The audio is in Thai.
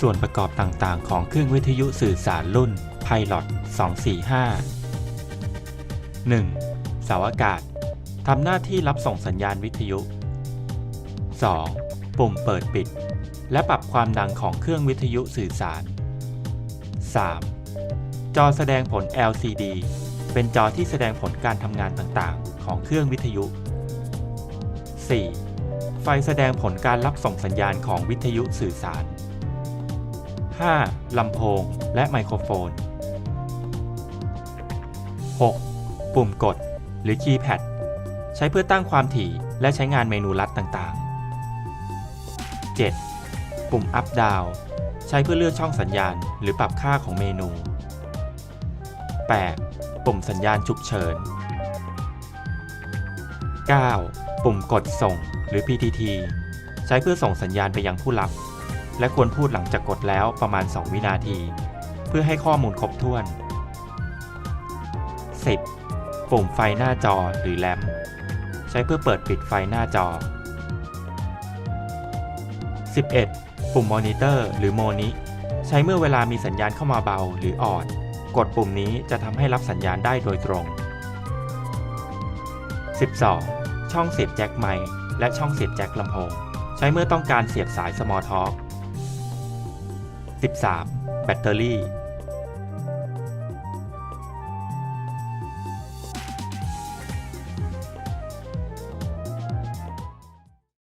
ส่วนประกอบต่างๆ ของเครื่องวิทยุสื่อสารรุ่น Pilot 245 1. เสาอากาศทำหน้าที่รับส่งสัญญาณวิทยุ 2. ปุ่มเปิดปิด และปรับความดังของเครื่องวิทยุสื่อสาร 3. จอแสดงผล LCD เป็นจอที่แสดงผลการทำงานต่างๆ ของเครื่องวิทยุ 4. ไฟแสดงผลการรับส่งสัญญาณของวิทยุสื่อสาร 5. ลำโพง และไมโครโฟน 6. ปุ่มกด หรือคีย์แพดใช้เพื่อตั้งความถี่และใช้งานเมนูลัดต่างๆ 7. ปุ่ม up down ใช้เพื่อเลือกช่องสัญญาณ หรือปรับค่าของเมนู 8. ปุ่มสัญญาณฉุกเฉิน 9. ปุ่มกดส่งหรือ PTT ใช้เพื่อส่งสัญญาณไปยังผู้รับ และควรพูดหลังจากกดแล้วประมาณ 2 วินาที เพื่อให้ข้อมูลครบถ้วน 10. ปุ่มไฟหน้าจอหรือแลมใช้เพื่อเปิดปิดไฟหน้าจอ 11. ปุ่มมอนิเตอร์หรือโมนิใช้เมื่อเวลามีสัญญาณเข้ามาเบาหรืออ่อน กดปุ่มนี้จะทำให้รับสัญญาณได้โดยตรง 12. ช่องเสียบแจ็คไมค์และช่องเสียบแจ็คลำโพง ใช้เมื่อต้องการเสียบสาย Small Talk 13. แบตเตอรี่